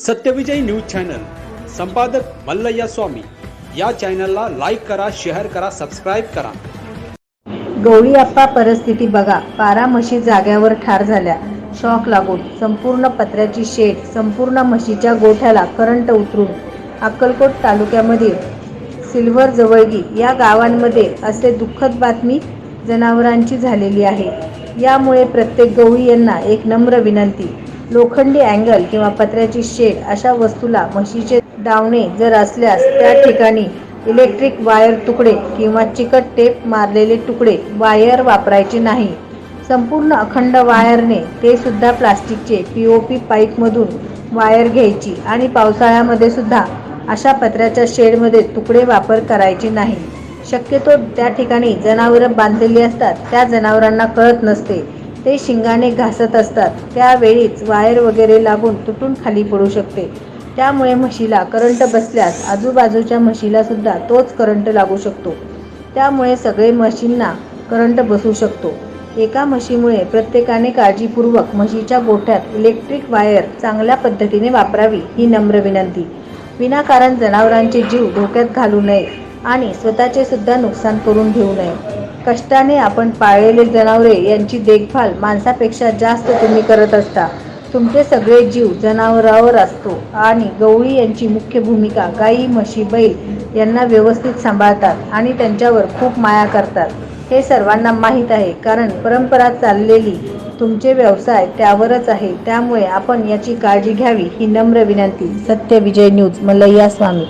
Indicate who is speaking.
Speaker 1: Satyavijay news channel. संपादक मल्लय्या स्वामी. या चॅनलला लाईक करा शेअर करा सबस्क्राईब करा.
Speaker 2: गवळी आप्पा परिस्थिती बघा. पारा म्हशी जाग्यावर ठार झाल्या. शॉक लागून संपूर्ण पत्र्याची शेड संपूर्ण म्हशीच्या गोठ्याला करंट उतरून अक्कलकोट तालुक्यामधील सिल्व्हर जवळगी या गावांमध्ये असे दुःखद बातमी जनावरांची झालेली आहे. यामुळे प्रत्येक गवळी यांना एक नम्र विनंती. लोखंडी अँगल किंवा पत्र्याची शेड अशा वस्तूला म्हशीचे दावणे जर असल्यास त्या ठिकाणी इलेक्ट्रिक वायर तुकडे किंवा चिकट टेप मारलेले तुकडे वायर वापरायचे नाही. संपूर्ण अखंड वायरने ते सुद्धा प्लास्टिकचे पी ओ पी पाईपमधून वायर घ्यायची आणि पावसाळ्यामध्ये सुद्धा अशा पत्र्याच्या शेडमध्ये तुकडे वापर करायचे नाही. शक्यतो त्या ठिकाणी जनावरं बांधलेली असतात. त्या जनावरांना कळत नसते. ते शिंगाने घासत असतात. त्यावेळीच वायर वगैरे लागून तुटून खाली पडू शकते. त्यामुळे म्हशीला करंट बसल्यास आजूबाजूच्या म्हशीलासुद्धा तोच करंट लागू शकतो. त्यामुळे सगळे म्हशींना करंट बसू शकतो. एका म्हशीमुळे प्रत्येकाने काळजीपूर्वक म्हशीच्या गोठ्यात इलेक्ट्रिक वायर चांगल्या पद्धतीने वापरावी ही नम्र विनंती. विनाकारण जनावरांचे जीव धोक्यात घालू नये आणि स्वतःचे सुद्धा नुकसान करून घेऊ नये. कष्टाने आपण पाळलेले जनावरे यांची देखभाल माणसापेक्षा जास्त तुम्ही करत असता. तुमचे सगळे जीव जनावरावर असतो आणि गवळी यांची मुख्य भूमिका गाई म्हशी बैल यांना व्यवस्थित सांभाळतात आणि त्यांच्यावर खूप माया करतात. हे सर्वांना माहीत आहे कारण परंपरा चाललेली तुमचे व्यवसाय त्यावरच आहे. त्यामुळे आपण याची काळजी घ्यावी ही नम्र विनंती. सत्य विजय न्यूज मल्लय्या स्वामी.